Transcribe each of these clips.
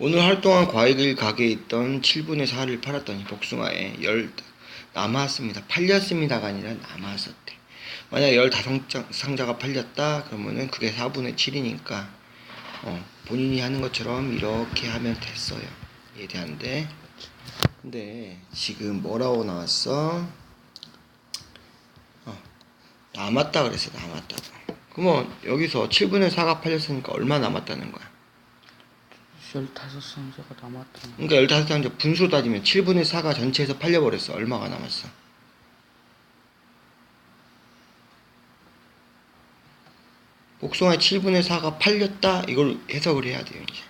오늘 하루 동안 과일 가게에 있던 7분의 4를 팔았더니 복숭아에 열 남았습니다. 팔렸습니다가 아니라 남았었대. 만약 15상자가 팔렸다 그러면은 그게 4분의 7이니까 어, 본인이 하는 것처럼 이렇게 하면 됐어요. 이해되는데 근데 지금 뭐라고 나왔어? 어, 남았다 그랬어 남았다고. 그러면 여기서 7분의 4가 팔렸으니까 얼마 남았다는 거야? 15상자가 남았다. 그러니까 15상자 분수로 따지면 7분의 4가 전체에서 팔려버렸어. 얼마가 남았어? 복숭아의 7분의 4가 팔렸다? 이걸 해석을 해야 돼요, 이제.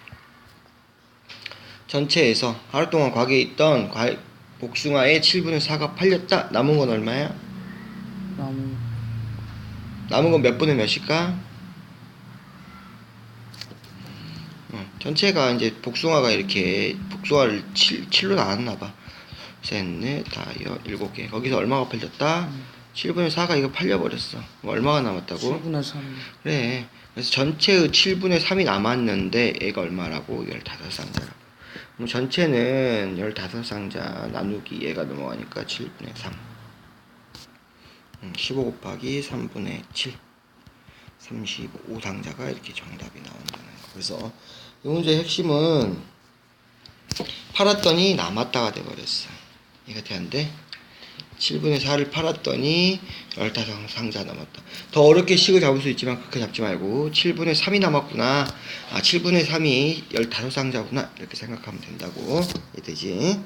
전체에서 하루 동안 과게에 있던 과, 복숭아의 7분의 4가 팔렸다? 남은 건 얼마야? 나무 남은 건 몇 분의 몇일까? 어, 전체가 이제 복숭아가 이렇게 복숭아를 7, 7로 나눴나 봐. 셋, 넷, 다섯, 일곱 개. 거기서 얼마가 팔렸다? 7분의 4가 이거 팔려버렸어. 그럼 얼마가 남았다고? 7분의 3. 그래. 그래서 전체의 7분의 3이 남았는데 얘가 얼마라고? 15상자라고. 그럼 전체는 15상자 나누기 얘가 넘어가니까 7분의 3. 음, 15 곱하기 3분의 7. 35상자가 이렇게 정답이 나온다는 거. 그래서 이 문제의 핵심은 팔았더니 남았다가 돼버렸어. 이거 되는데 7분의 4를 팔았더니 15상자 남았다. 더 어렵게 식을 잡을 수 있지만 그렇게 잡지 말고 7분의 3이 남았구나. 아 7분의 3이 15상자구나. 이렇게 생각하면 된다고. 이해되지?